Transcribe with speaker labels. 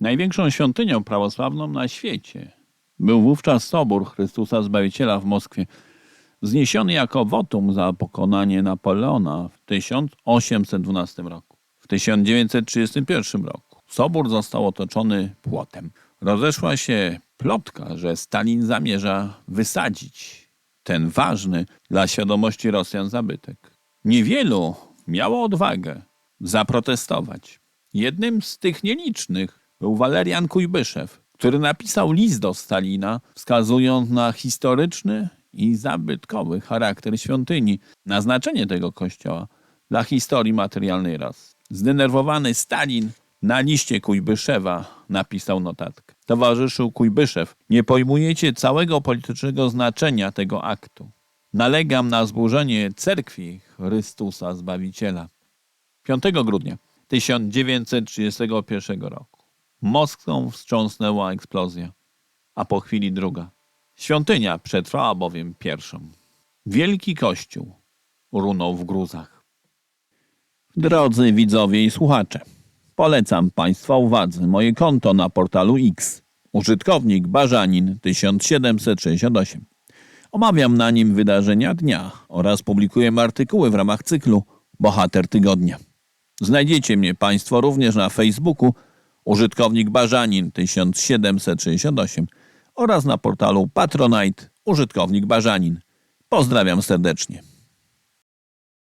Speaker 1: Największą świątynią prawosławną na świecie był wówczas Sobór Chrystusa Zbawiciela w Moskwie, wzniesiony jako wotum za pokonanie Napoleona w 1812 roku. W 1931 roku Sobór został otoczony płotem. Rozeszła się plotka, że Stalin zamierza wysadzić ten ważny dla świadomości Rosjan zabytek. Niewielu miało odwagę zaprotestować. Jednym z tych nielicznych był Walerian Kujbyszew, który napisał list do Stalina, wskazując na historyczny i zabytkowy charakter świątyni, na znaczenie tego kościoła dla historii materialnej raz. Zdenerwowany Stalin na liście Kujbyszewa napisał notatkę. Towarzyszył Kujbyszew, nie pojmujecie całego politycznego znaczenia tego aktu. Nalegam na zburzenie cerkwi Chrystusa Zbawiciela. 5 grudnia 1931 roku. Moskwą wstrząsnęła eksplozja, a po chwili druga. Świątynia przetrwała bowiem pierwszą. Wielki kościół runął w gruzach. Drodzy widzowie i słuchacze, polecam Państwa uwadze moje konto na portalu X. Użytkownik Barzanin 1768. Omawiam na nim wydarzenia dnia oraz publikuję artykuły w ramach cyklu Bohater Tygodnia. Znajdziecie mnie Państwo również na Facebooku użytkownik Barzanin 1768 oraz na portalu Patronite użytkownik Barzanin. Pozdrawiam serdecznie.